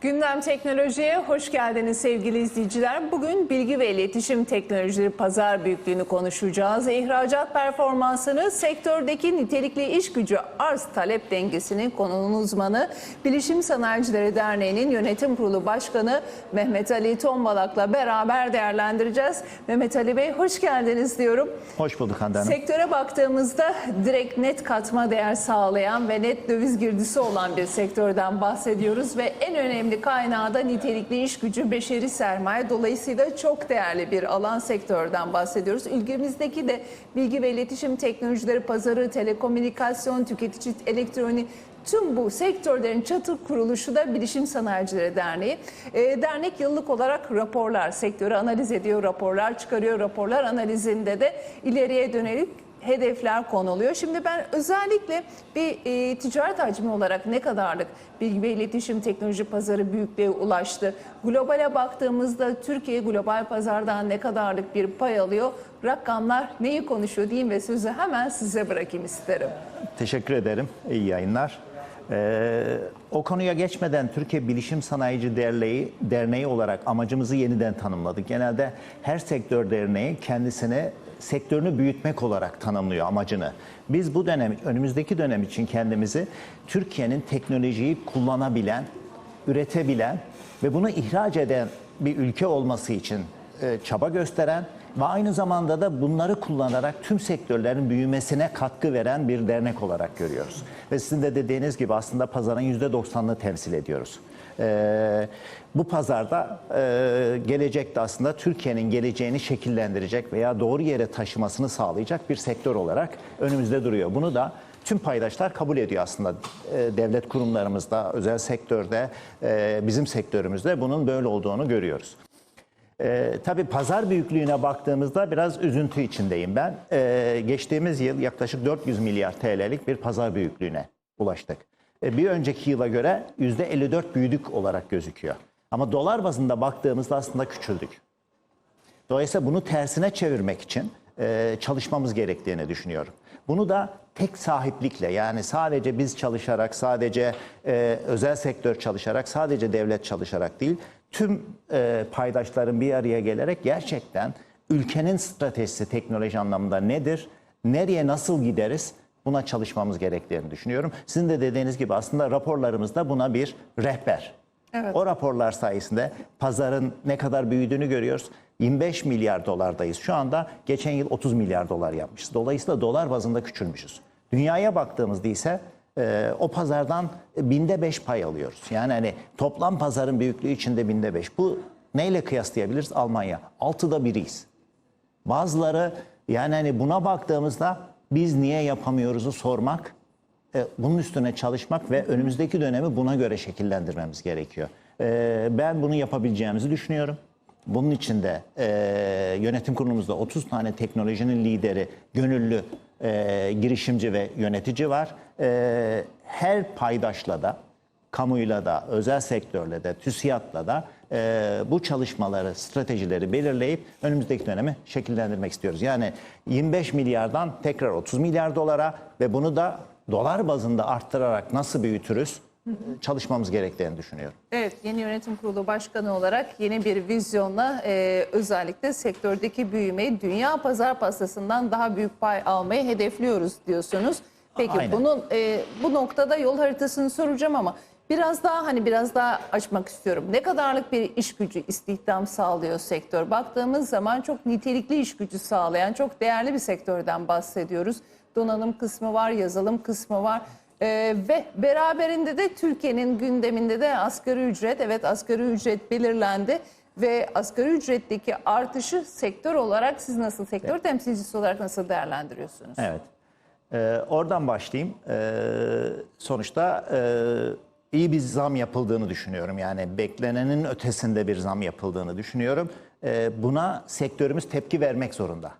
Gündem Teknoloji'ye hoş geldiniz sevgili izleyiciler. Bugün bilgi ve iletişim teknolojileri pazar büyüklüğünü konuşacağız. İhracat performansını, sektördeki nitelikli iş gücü arz talep dengesinin konunun uzmanı, Bilişim Sanayicileri Derneği'nin yönetim kurulu başkanı Mehmet Ali Tombalak'la beraber değerlendireceğiz. Mehmet Ali Bey hoş geldiniz diyorum. Hoş bulduk Hande Hanım. Sektöre baktığımızda direkt net katma değer sağlayan ve net döviz girdisi olan bir sektörden bahsediyoruz ve en önemli kaynağı da nitelikli iş gücü, beşeri sermaye. Dolayısıyla çok değerli bir alan sektörden bahsediyoruz. Ülkemizdeki de bilgi ve iletişim teknolojileri pazarı, telekomünikasyon, tüketici elektronik Tüm bu sektörlerin çatı kuruluşu da Bilişim Sanayicileri Derneği. E, dernek yıllık olarak raporlar, sektörü analiz ediyor, raporlar çıkarıyor. Raporlar analizinde de ileriye dönelik hedefler konuluyor. Şimdi ben özellikle bir e, ticaret hacmi olarak ne kadarlık bilgi ve iletişim teknoloji pazarı büyüklüğe ulaştı? Globale baktığımızda Türkiye global pazardan ne kadarlık bir pay alıyor? Rakamlar neyi konuşuyor diyeyim ve sözü hemen size bırakayım isterim. Teşekkür ederim. İyi yayınlar. Ee, o konuya geçmeden Türkiye Bilişim Sanayici Derneği, Derneği olarak amacımızı yeniden tanımladık. Genelde her sektör derneği kendisine sektörünü büyütmek olarak tanımlıyor amacını. Biz bu dönem, önümüzdeki dönem için kendimizi Türkiye'nin teknolojiyi kullanabilen, üretebilen ve bunu ihraç eden bir ülke olması için e, çaba gösteren ve aynı zamanda da bunları kullanarak tüm sektörlerin büyümesine katkı veren bir dernek olarak görüyoruz. Ve sizin de dediğiniz gibi aslında pazarın %90'ını temsil ediyoruz. Ee, bu pazarda e, gelecekte aslında Türkiye'nin geleceğini şekillendirecek veya doğru yere taşımasını sağlayacak bir sektör olarak önümüzde duruyor. Bunu da tüm paydaşlar kabul ediyor aslında. E, devlet kurumlarımızda, özel sektörde, e, bizim sektörümüzde bunun böyle olduğunu görüyoruz. Ee, tabii pazar büyüklüğüne baktığımızda biraz üzüntü içindeyim ben. Ee, geçtiğimiz yıl yaklaşık 400 milyar TL'lik bir pazar büyüklüğüne ulaştık. Ee, bir önceki yıla göre %54 büyüdük olarak gözüküyor. Ama dolar bazında baktığımızda aslında küçüldük. Dolayısıyla bunu tersine çevirmek için e, çalışmamız gerektiğini düşünüyorum. Bunu da tek sahiplikle yani sadece biz çalışarak, sadece e, özel sektör çalışarak, sadece devlet çalışarak değil, tüm e, paydaşların bir araya gelerek gerçekten ülkenin stratejisi teknoloji anlamında nedir, nereye nasıl gideriz buna çalışmamız gerektiğini düşünüyorum. Sizin de dediğiniz gibi aslında raporlarımızda buna bir rehber. Evet. O raporlar sayesinde pazarın ne kadar büyüdüğünü görüyoruz. 25 milyar dolardayız. Şu anda geçen yıl 30 milyar dolar yapmışız. Dolayısıyla dolar bazında küçülmüşüz. Dünyaya baktığımızda ise e, o pazardan binde 5 pay alıyoruz. Yani hani toplam pazarın büyüklüğü içinde binde 5. Bu neyle kıyaslayabiliriz? Almanya. Altıda biriyiz. Bazıları yani hani buna baktığımızda biz niye yapamıyoruzu sormak, e, bunun üstüne çalışmak ve önümüzdeki dönemi buna göre şekillendirmemiz gerekiyor. E, ben bunu yapabileceğimizi düşünüyorum. Bunun için de e, yönetim kurulumuzda 30 tane teknolojinin lideri, gönüllü e, girişimci ve yönetici var. E, her paydaşla da, kamuyla da, özel sektörle de, TÜSİAD'la da e, bu çalışmaları, stratejileri belirleyip önümüzdeki dönemi şekillendirmek istiyoruz. Yani 25 milyardan tekrar 30 milyar dolara ve bunu da dolar bazında arttırarak nasıl büyütürüz çalışmamız gerektiğini düşünüyorum. Evet, yeni yönetim kurulu başkanı olarak yeni bir vizyonla e, özellikle sektördeki büyümeyi dünya pazar pastasından daha büyük pay almayı hedefliyoruz diyorsunuz. Peki Aynen. bunun e, bu noktada yol haritasını soracağım ama biraz daha hani biraz daha açmak istiyorum. Ne kadarlık bir iş gücü istihdam sağlıyor sektör? Baktığımız zaman çok nitelikli iş gücü sağlayan çok değerli bir sektörden bahsediyoruz. Donanım kısmı var, yazılım kısmı var. Ee, ve beraberinde de Türkiye'nin gündeminde de asgari ücret, evet asgari ücret belirlendi ve asgari ücretteki artışı sektör olarak siz nasıl sektör temsilcisi olarak nasıl değerlendiriyorsunuz? Evet. Ee, oradan başlayayım. Ee, sonuçta e, iyi bir zam yapıldığını düşünüyorum. Yani beklenenin ötesinde bir zam yapıldığını düşünüyorum. Ee, buna sektörümüz tepki vermek zorunda.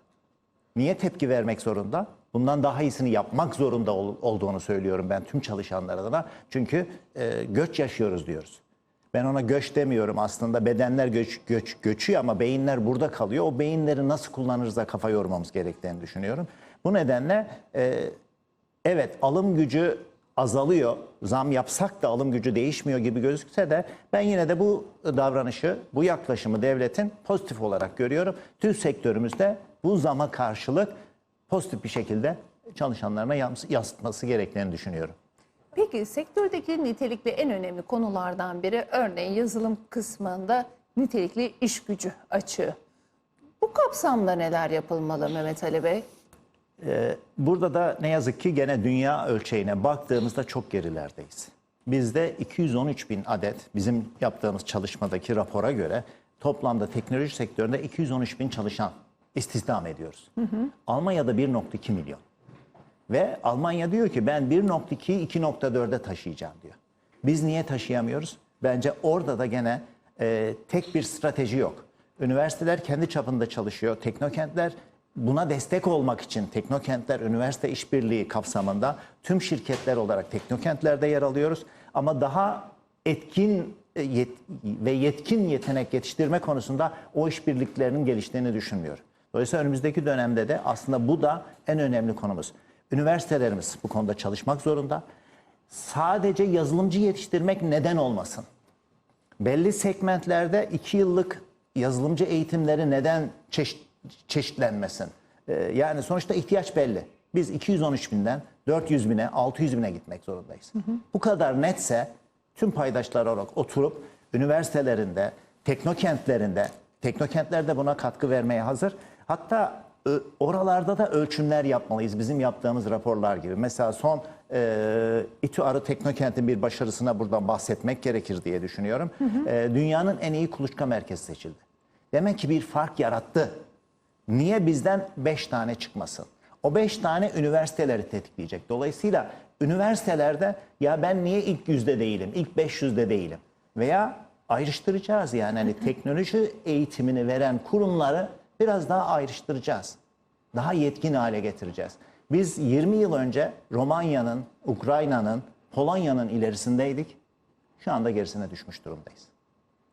Niye tepki vermek zorunda? Bundan daha iyisini yapmak zorunda ol- olduğunu söylüyorum ben tüm çalışanlar adına. Çünkü e, göç yaşıyoruz diyoruz. Ben ona göç demiyorum aslında bedenler göç, göç göçüyor ama beyinler burada kalıyor. O beyinleri nasıl kullanırız da kafa yormamız gerektiğini düşünüyorum. Bu nedenle e, evet alım gücü azalıyor. Zam yapsak da alım gücü değişmiyor gibi gözükse de ben yine de bu davranışı, bu yaklaşımı devletin pozitif olarak görüyorum. Tüm sektörümüzde bu zama karşılık pozitif bir şekilde çalışanlarına yans- yansıtması gerektiğini düşünüyorum. Peki sektördeki nitelikli en önemli konulardan biri örneğin yazılım kısmında nitelikli iş gücü açığı. Bu kapsamda neler yapılmalı Mehmet Ali Bey? Burada da ne yazık ki gene dünya ölçeğine baktığımızda çok gerilerdeyiz. Bizde 213 bin adet bizim yaptığımız çalışmadaki rapora göre toplamda teknoloji sektöründe 213 bin çalışan istihdam ediyoruz. Almanya'da 1.2 milyon. Ve Almanya diyor ki ben 1.2'yi 2.4'e taşıyacağım diyor. Biz niye taşıyamıyoruz? Bence orada da gene e, tek bir strateji yok. Üniversiteler kendi çapında çalışıyor. Teknokentler buna destek olmak için teknokentler üniversite işbirliği kapsamında tüm şirketler olarak teknokentlerde yer alıyoruz. Ama daha etkin e, yet- ve yetkin yetenek yetiştirme konusunda o işbirliklerinin geliştiğini düşünmüyorum. Dolayısıyla önümüzdeki dönemde de aslında bu da en önemli konumuz. Üniversitelerimiz bu konuda çalışmak zorunda. Sadece yazılımcı yetiştirmek neden olmasın? Belli segmentlerde iki yıllık yazılımcı eğitimleri neden çeşit, çeşitlenmesin? Ee, yani sonuçta ihtiyaç belli. Biz 213 binden 400 bine, 600 bine gitmek zorundayız. Bu kadar netse tüm paydaşlar olarak oturup üniversitelerinde, teknokentlerinde, teknokentler de buna katkı vermeye hazır. Hatta ö- oralarda da ölçümler yapmalıyız bizim yaptığımız raporlar gibi. Mesela son e, İTÜ Arı Teknokent'in bir başarısına buradan bahsetmek gerekir diye düşünüyorum. E, dünyanın en iyi kuluçka merkezi seçildi. Demek ki bir fark yarattı. Niye bizden 5 tane çıkmasın? O 5 tane üniversiteleri tetikleyecek. Dolayısıyla üniversitelerde ya ben niye ilk yüzde değilim, ilk 500'de değilim? Veya ayrıştıracağız yani hani teknoloji eğitimini veren kurumları biraz daha ayrıştıracağız. Daha yetkin hale getireceğiz. Biz 20 yıl önce Romanya'nın, Ukrayna'nın, Polonya'nın ilerisindeydik. Şu anda gerisine düşmüş durumdayız.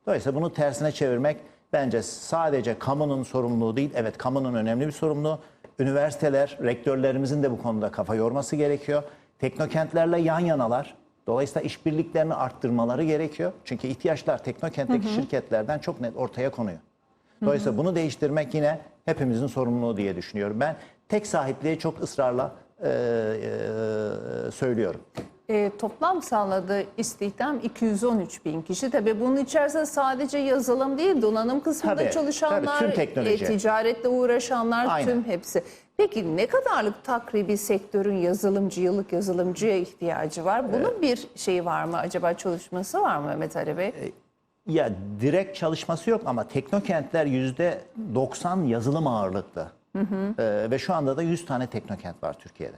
Dolayısıyla bunu tersine çevirmek bence sadece kamunun sorumluluğu değil. Evet kamunun önemli bir sorumluluğu. Üniversiteler, rektörlerimizin de bu konuda kafa yorması gerekiyor. Teknokentlerle yan yanalar. Dolayısıyla işbirliklerini arttırmaları gerekiyor. Çünkü ihtiyaçlar teknokentteki şirketlerden çok net ortaya konuyor. Dolayısıyla bunu değiştirmek yine hepimizin sorumluluğu diye düşünüyorum. Ben tek sahipliği çok ısrarla e, e, söylüyorum. E, toplam sağladığı istihdam 213 bin kişi. Tabii bunun içerisinde sadece yazılım değil, donanım kısmında Tabii, çalışanlar, tabii, tüm teknoloji. e, ticaretle uğraşanlar, Aynen. tüm hepsi. Peki ne kadarlık takribi sektörün yazılımcı, yıllık yazılımcıya ihtiyacı var? Bunun bir şeyi var mı acaba çalışması var mı Mehmet Ali Bey? Ya direkt çalışması yok ama teknokentler yüzde 90 yazılım ağırlıklı. Ee, ve şu anda da 100 tane teknokent var Türkiye'de.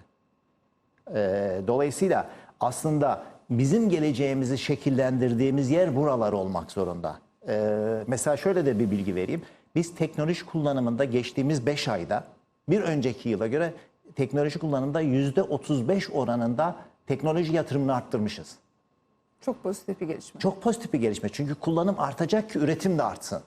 Ee, dolayısıyla aslında bizim geleceğimizi şekillendirdiğimiz yer buralar olmak zorunda. Ee, mesela şöyle de bir bilgi vereyim. Biz teknoloji kullanımında geçtiğimiz 5 ayda bir önceki yıla göre teknoloji kullanımında yüzde 35 oranında teknoloji yatırımını arttırmışız. Çok pozitif bir gelişme. Çok pozitif bir gelişme. Çünkü kullanım artacak ki üretim de artsın.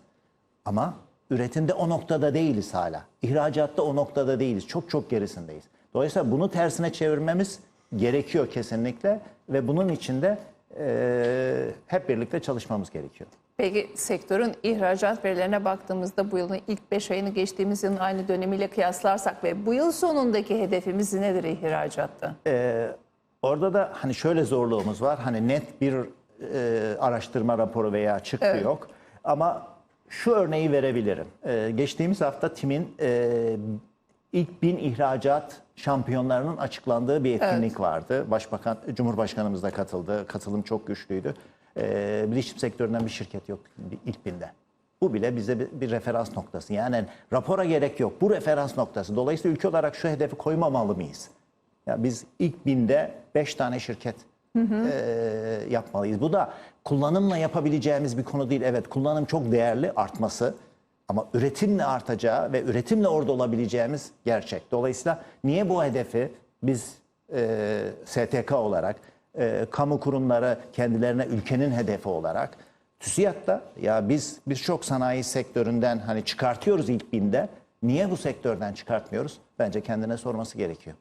Ama üretimde o noktada değiliz hala. İhracatta o noktada değiliz. Çok çok gerisindeyiz. Dolayısıyla bunu tersine çevirmemiz gerekiyor kesinlikle. Ve bunun için de eee, hep birlikte çalışmamız gerekiyor. Peki sektörün ihracat verilerine baktığımızda bu yılın ilk 5 ayını geçtiğimiz yılın aynı dönemiyle kıyaslarsak ve bu yıl sonundaki hedefimiz nedir ihracatta? Orada da hani şöyle zorluğumuz var. Hani net bir e, araştırma raporu veya çıktı Evet. yok. Ama şu örneği verebilirim. E, geçtiğimiz hafta TİM'in e, ilk bin ihracat şampiyonlarının açıklandığı bir etkinlik vardı. Başbakan, Cumhurbaşkanımız da katıldı. Katılım çok güçlüydü. E, bilişim sektöründen bir şirket yok ilk binde. Bu bile bize bir, bir referans noktası. Yani rapora gerek yok. Bu referans noktası. Dolayısıyla ülke olarak şu hedefi koymamalı mıyız? Ya biz ilk binde 5 tane şirket eee, yapmalıyız. Bu da kullanımla yapabileceğimiz bir konu değil. Evet kullanım çok değerli artması ama üretimle artacağı ve üretimle orada olabileceğimiz gerçek. Dolayısıyla niye bu hedefi biz eee, STK olarak, eee, kamu kurumları kendilerine ülkenin hedefi olarak TÜSİAD'da ya biz birçok sanayi sektöründen hani çıkartıyoruz ilk binde. Niye bu sektörden çıkartmıyoruz? Bence kendine sorması gerekiyor.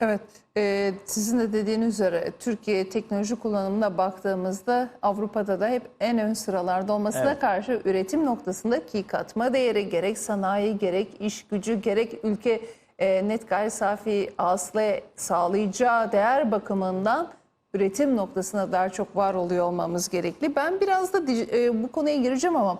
Evet, e, sizin de dediğiniz üzere Türkiye teknoloji kullanımına baktığımızda Avrupa'da da hep en ön sıralarda olmasına Evet. karşı üretim noktasındaki katma değeri gerek sanayi gerek iş gücü gerek ülke e, net gayri safi hasıla sağlayacağı değer bakımından üretim noktasında daha çok var oluyor olmamız gerekli. Ben biraz da e, bu konuya gireceğim ama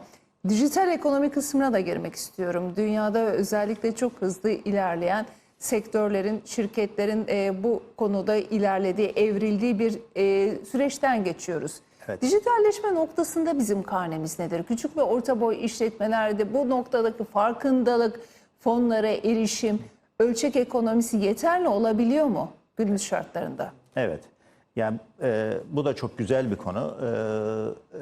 dijital ekonomi kısmına da girmek istiyorum. Dünyada özellikle çok hızlı ilerleyen sektörlerin, şirketlerin e, bu konuda ilerlediği, evrildiği bir e, süreçten geçiyoruz. Evet. Dijitalleşme noktasında bizim karnemiz nedir? Küçük ve orta boy işletmelerde bu noktadaki farkındalık, fonlara erişim, ölçek ekonomisi yeterli olabiliyor mu günümüz şartlarında? Evet. Yani e, bu da çok güzel bir konu. E,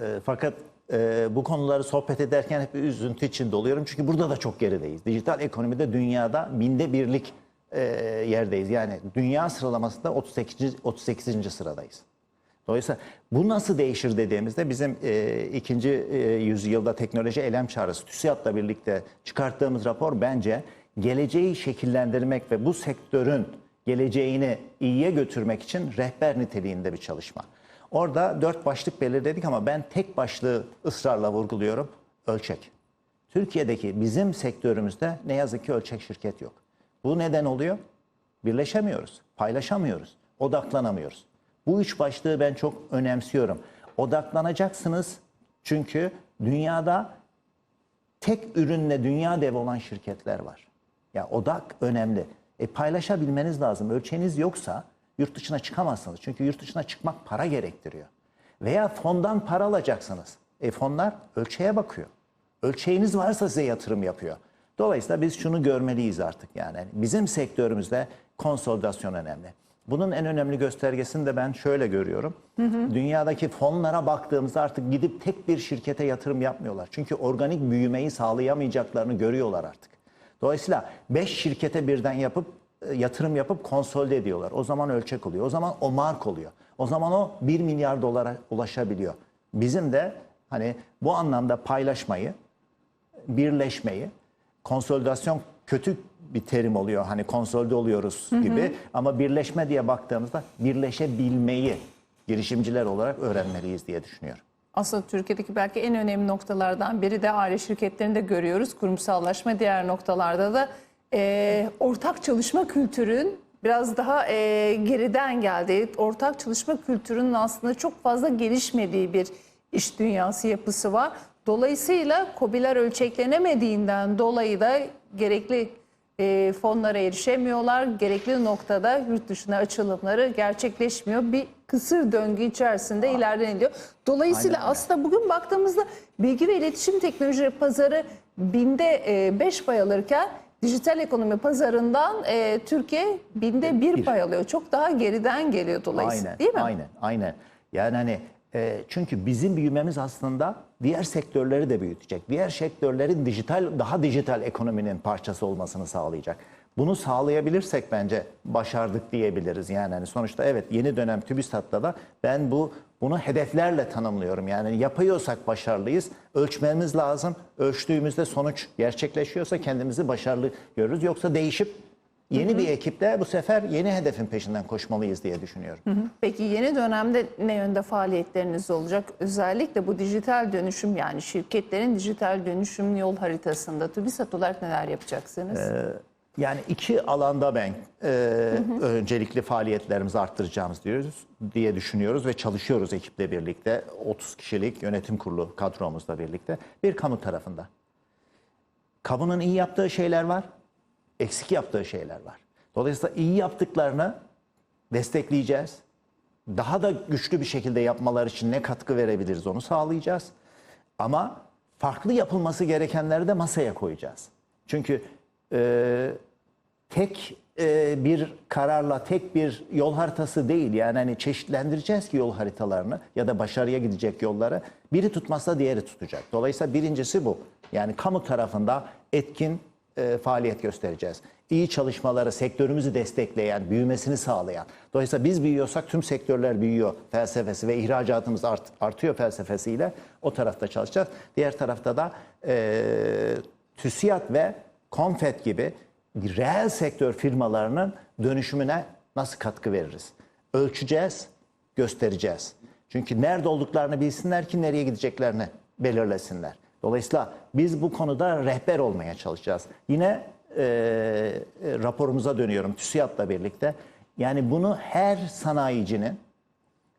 e, fakat e, bu konuları sohbet ederken hep üzüntü içinde oluyorum. Çünkü burada da çok gerideyiz. Dijital ekonomide dünyada binde birlik e, yerdeyiz. Yani dünya sıralamasında 38. 38. sıradayız. Dolayısıyla bu nasıl değişir dediğimizde bizim e, ikinci e, yüzyılda teknoloji eylem çağrısı TÜSİAD'la birlikte çıkarttığımız rapor bence geleceği şekillendirmek ve bu sektörün geleceğini iyiye götürmek için rehber niteliğinde bir çalışma. Orada dört başlık belirledik ama ben tek başlığı ısrarla vurguluyorum. Ölçek. Türkiye'deki bizim sektörümüzde ne yazık ki ölçek şirket yok. Bu neden oluyor? Birleşemiyoruz, paylaşamıyoruz, odaklanamıyoruz. Bu üç başlığı ben çok önemsiyorum. Odaklanacaksınız çünkü dünyada tek ürünle dünya dev olan şirketler var. Ya odak önemli. E paylaşabilmeniz lazım. Ölçeğiniz yoksa yurt dışına çıkamazsınız. Çünkü yurt dışına çıkmak para gerektiriyor. Veya fondan para alacaksınız. E fonlar ölçeğe bakıyor. Ölçeğiniz varsa size yatırım yapıyor. Dolayısıyla biz şunu görmeliyiz artık yani. Bizim sektörümüzde konsolidasyon önemli. Bunun en önemli göstergesini de ben şöyle görüyorum. Dünyadaki fonlara baktığımızda artık gidip tek bir şirkete yatırım yapmıyorlar. Çünkü organik büyümeyi sağlayamayacaklarını görüyorlar artık. Dolayısıyla 5 şirkete birden yapıp e, yatırım yapıp konsolide ediyorlar. O zaman ölçek oluyor. O zaman o mark oluyor. O zaman o 1 milyar dolara ulaşabiliyor. Bizim de hani bu anlamda paylaşmayı, birleşmeyi, konsolidasyon kötü bir terim oluyor. Hani konsolide oluyoruz gibi ama birleşme diye baktığımızda birleşebilmeyi girişimciler olarak öğrenmeliyiz diye düşünüyorum. Aslında Türkiye'deki belki en önemli noktalardan biri de aile şirketlerinde görüyoruz. Kurumsallaşma diğer noktalarda da e, ortak çalışma kültürün biraz daha e, geriden geldi. Ortak çalışma kültürünün aslında çok fazla gelişmediği bir iş dünyası yapısı var. Dolayısıyla KOBİ'ler ölçeklenemediğinden dolayı da gerekli e, fonlara erişemiyorlar. Gerekli noktada yurt dışına açılımları gerçekleşmiyor. Bir kısır döngü içerisinde ileriden gidiyor. Dolayısıyla Aynen aslında bugün baktığımızda bilgi ve iletişim teknolojileri pazarı binde 5 pay alırken dijital ekonomi pazarından e, Türkiye binde 1 Bir. pay alıyor. Çok daha geriden geliyor dolayısıyla Aynen, değil mi? Aynen, aynen. Yani hani e, çünkü bizim büyümemiz aslında diğer sektörleri de büyütecek. Diğer sektörlerin dijital, daha dijital ekonominin parçası olmasını sağlayacak. Bunu sağlayabilirsek bence başardık diyebiliriz. Yani hani sonuçta evet yeni dönem TÜBİSAT'ta da ben bu bunu hedeflerle tanımlıyorum. Yani yapıyorsak başarılıyız. Ölçmemiz lazım. Ölçtüğümüzde sonuç gerçekleşiyorsa kendimizi başarılı görürüz. Yoksa değişip yeni bir ekiple bu sefer yeni hedefin peşinden koşmalıyız diye düşünüyorum. Peki yeni dönemde ne yönde faaliyetleriniz olacak? Özellikle bu dijital dönüşüm yani şirketlerin dijital dönüşüm yol haritasında TÜBİSAT olarak neler yapacaksınız? Yani iki alanda ben e, öncelikli faaliyetlerimizi arttıracağımız diyoruz diye düşünüyoruz ve çalışıyoruz ekiple birlikte 30 kişilik yönetim kurulu kadromuzla birlikte bir kamu tarafında. Kamunun iyi yaptığı şeyler var, eksik yaptığı şeyler var. Dolayısıyla iyi yaptıklarını destekleyeceğiz. Daha da güçlü bir şekilde yapmalar için ne katkı verebiliriz onu sağlayacağız. Ama farklı yapılması gerekenleri de masaya koyacağız. Çünkü e, tek e, bir kararla tek bir yol haritası değil. Yani hani çeşitlendireceğiz ki yol haritalarını ya da başarıya gidecek yolları. Biri tutmazsa diğeri tutacak. Dolayısıyla birincisi bu. Yani kamu tarafında etkin e, faaliyet göstereceğiz. İyi çalışmaları, sektörümüzü destekleyen, büyümesini sağlayan. Dolayısıyla biz büyüyorsak tüm sektörler büyüyor felsefesi ve ihracatımız art, artıyor felsefesiyle o tarafta çalışacağız. Diğer tarafta da e, TÜSİAD ve Konfet gibi reel sektör firmalarının dönüşümüne nasıl katkı veririz? Ölçeceğiz, göstereceğiz. Çünkü nerede olduklarını bilsinler ki nereye gideceklerini belirlesinler. Dolayısıyla biz bu konuda rehber olmaya çalışacağız. Yine e, e, raporumuza dönüyorum TÜSİAD'la birlikte. Yani bunu her sanayicinin,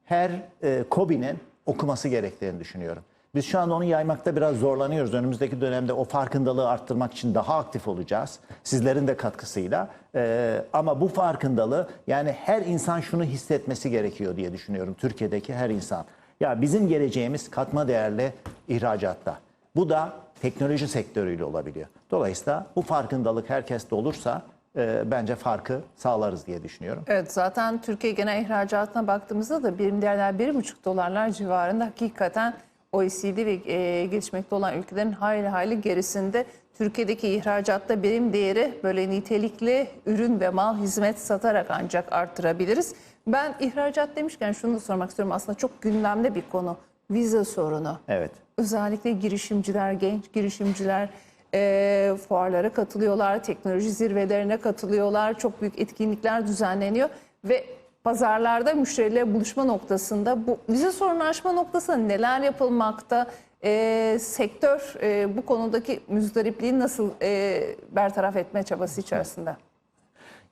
her e, KOBİ'nin okuması gerektiğini düşünüyorum. Biz şu anda onu yaymakta biraz zorlanıyoruz. Önümüzdeki dönemde o farkındalığı arttırmak için daha aktif olacağız. Sizlerin de katkısıyla. E, ama bu farkındalığı yani her insan şunu hissetmesi gerekiyor diye düşünüyorum. Türkiye'deki her insan. Ya bizim geleceğimiz katma değerli ihracatta. Bu da teknoloji sektörüyle olabiliyor. Dolayısıyla bu farkındalık herkeste olursa e, bence farkı sağlarız diye düşünüyorum. Evet zaten Türkiye genel ihracatına baktığımızda da birim değerler 1,5 dolarlar civarında hakikaten OECD ve e, gelişmekte olan ülkelerin hayli hayli gerisinde. Türkiye'deki ihracatta birim değeri böyle nitelikli ürün ve mal hizmet satarak ancak arttırabiliriz. Ben ihracat demişken şunu da sormak istiyorum aslında çok gündemde bir konu. Vize sorunu. Evet. Özellikle girişimciler, genç girişimciler e, fuarlara katılıyorlar, teknoloji zirvelerine katılıyorlar, çok büyük etkinlikler düzenleniyor ve pazarlarda müşteriyle buluşma noktasında bu vize sorunu aşma noktasında neler yapılmakta, E, sektör e, bu konudaki müzdaripliği nasıl e, bertaraf etme çabası içerisinde?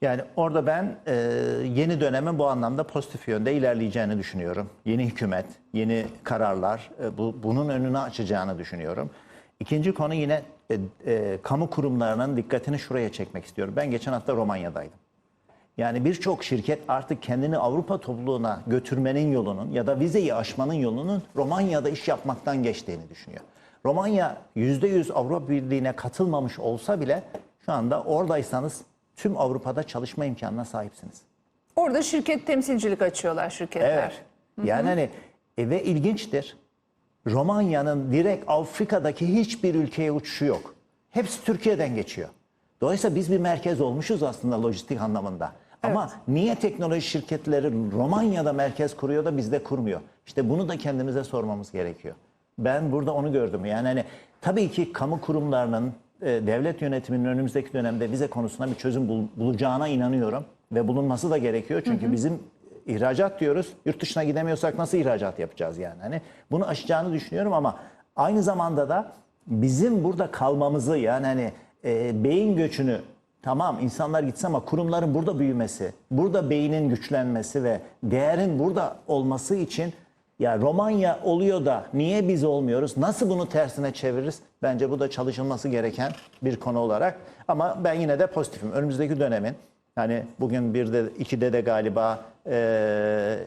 Yani orada ben e, yeni dönemin bu anlamda pozitif yönde ilerleyeceğini düşünüyorum. Yeni hükümet, yeni kararlar e, bu, bunun önünü açacağını düşünüyorum. İkinci konu yine e, e, kamu kurumlarının dikkatini şuraya çekmek istiyorum. Ben geçen hafta Romanya'daydım. Yani birçok şirket artık kendini Avrupa topluluğuna götürmenin yolunun ya da vizeyi aşmanın yolunun Romanya'da iş yapmaktan geçtiğini düşünüyor. Romanya %100 Avrupa Birliği'ne katılmamış olsa bile şu anda oradaysanız tüm Avrupa'da çalışma imkanına sahipsiniz. Orada şirket temsilcilik açıyorlar şirketler. Evet. Yani hani e, ve ilginçtir. Romanya'nın direkt Afrika'daki hiçbir ülkeye uçuşu yok. Hepsi Türkiye'den geçiyor. Dolayısıyla biz bir merkez olmuşuz aslında lojistik anlamında. Ama niye teknoloji şirketleri Romanya'da merkez kuruyor da bizde kurmuyor? İşte bunu da kendimize sormamız gerekiyor. Ben burada onu gördüm. Yani hani tabii ki kamu kurumlarının, devlet yönetiminin önümüzdeki dönemde vize konusunda bir çözüm bul- bulacağına inanıyorum ve bulunması da gerekiyor. Çünkü bizim ihracat diyoruz. Yurt dışına gidemiyorsak nasıl ihracat yapacağız yani? Hani bunu aşacağını düşünüyorum ama aynı zamanda da bizim burada kalmamızı yani hani e, beyin göçünü tamam insanlar gitsin ama kurumların burada büyümesi, burada beynin güçlenmesi ve değerin burada olması için ya Romanya oluyor da niye biz olmuyoruz? Nasıl bunu tersine çeviririz? Bence bu da çalışılması gereken bir konu olarak. Ama ben yine de pozitifim. Önümüzdeki dönemin yani bugün bir de ikide de galiba e,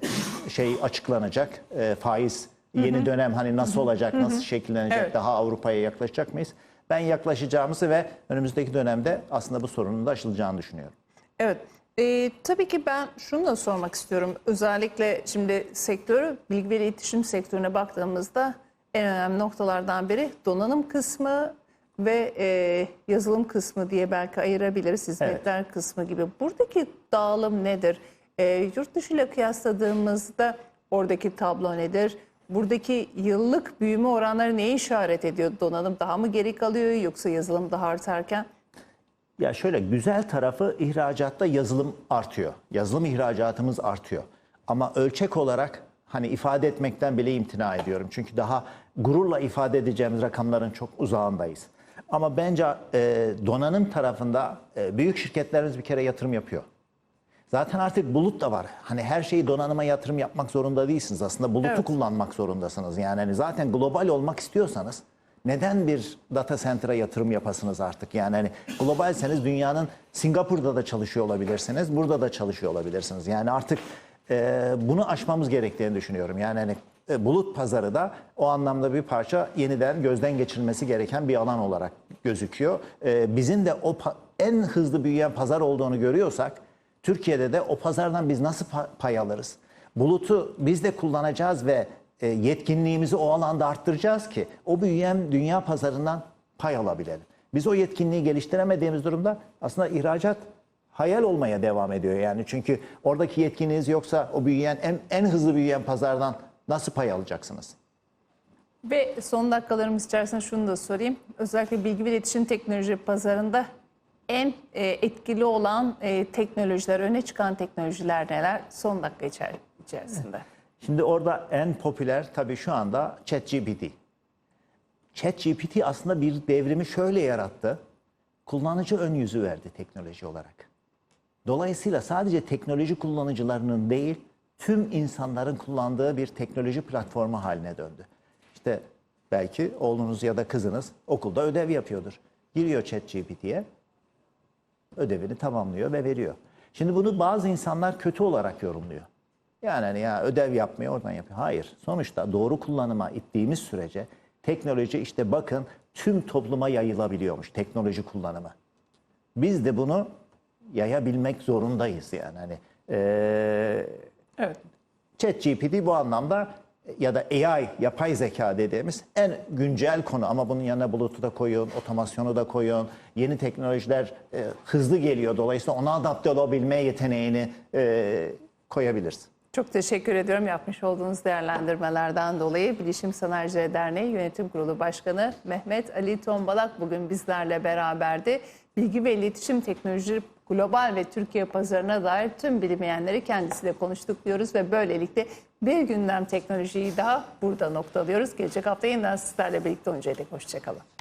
şey açıklanacak. E, faiz yeni dönem hani nasıl olacak, nasıl şekillenecek, Evet. daha Avrupa'ya yaklaşacak mıyız? Ben yaklaşacağımızı ve önümüzdeki dönemde aslında bu sorunun da aşılacağını düşünüyorum. Evet. Ee, tabii ki ben şunu da sormak istiyorum. Özellikle şimdi sektörü, bilgi ve iletişim sektörüne baktığımızda en önemli noktalardan biri donanım kısmı ve e, yazılım kısmı diye belki ayırabiliriz. Hizmetler kısmı gibi. Buradaki dağılım nedir? E, yurt dışı ile kıyasladığımızda oradaki tablo nedir? Buradaki yıllık büyüme oranları neye işaret ediyor? Donanım daha mı geri kalıyor yoksa yazılım daha artarken? Ya şöyle güzel tarafı ihracatta yazılım artıyor. Yazılım ihracatımız artıyor. Ama ölçek olarak hani ifade etmekten bile imtina ediyorum. Çünkü daha gururla ifade edeceğimiz rakamların çok uzağındayız. Ama bence e, donanım tarafında e, büyük şirketlerimiz bir kere yatırım yapıyor. Zaten artık bulut da var. Hani her şeyi donanıma yatırım yapmak zorunda değilsiniz. Aslında bulutu Evet. kullanmak zorundasınız. Yani hani zaten global olmak istiyorsanız neden bir data center'a yatırım yapasınız artık? Yani hani globalseniz dünyanın Singapur'da da çalışıyor olabilirsiniz. Burada da çalışıyor olabilirsiniz. Yani artık e, bunu aşmamız gerektiğini düşünüyorum. Yani hani e, bulut pazarı da o anlamda bir parça yeniden gözden geçirilmesi gereken bir alan olarak gözüküyor. E, bizim de o en hızlı büyüyen pazar olduğunu görüyorsak Türkiye'de de o pazardan biz nasıl pa- pay alırız? Bulutu biz de kullanacağız ve yetkinliğimizi o alanda arttıracağız ki o büyüyen dünya pazarından pay alabilelim. Biz o yetkinliği geliştiremediğimiz durumda aslında ihracat hayal olmaya devam ediyor yani. Çünkü oradaki yetkinliğiniz yoksa o büyüyen en, en hızlı büyüyen pazardan nasıl pay alacaksınız? Ve son dakikalarımız içerisinde şunu da sorayım. Özellikle bilgi ve iletişim teknoloji pazarında en e, etkili olan e, teknolojiler, öne çıkan teknolojiler neler? Son dakika içer- içerisinde. Şimdi orada en popüler tabii şu anda ChatGPT. ChatGPT aslında bir devrimi şöyle yarattı. Kullanıcı ön yüzü verdi teknoloji olarak. Dolayısıyla sadece teknoloji kullanıcılarının değil, tüm insanların kullandığı bir teknoloji platformu haline döndü. İşte belki oğlunuz ya da kızınız okulda ödev yapıyordur. Giriyor ChatGPT'ye, ödevini tamamlıyor ve veriyor. Şimdi bunu bazı insanlar kötü olarak yorumluyor. Yani hani ya ödev yapmıyor oradan yapıyor. Hayır. Sonuçta doğru kullanıma ittiğimiz sürece teknoloji işte bakın tüm topluma yayılabiliyormuş teknoloji kullanımı. Biz de bunu yayabilmek zorundayız yani. Hani eee Evet. ChatGPT bu anlamda ya da AI, yapay zeka dediğimiz en güncel konu ama bunun yanına bulutu da koyun, otomasyonu da koyun. Yeni teknolojiler e, hızlı geliyor. Dolayısıyla ona adapte olabilme yeteneğini e, koyabiliriz. Çok teşekkür ediyorum yapmış olduğunuz değerlendirmelerden dolayı. Bilişim Sanayici Derneği Yönetim Kurulu Başkanı Mehmet Ali Tombalak bugün bizlerle beraberdi. Bilgi ve iletişim teknolojileri global ve Türkiye pazarına dair tüm bilinmeyenleri kendisiyle konuştuk diyoruz ve böylelikle bir gündem teknolojiyi daha burada noktalıyoruz. Gelecek hafta yeniden sizlerle birlikte olacaktık. Hoşçakalın.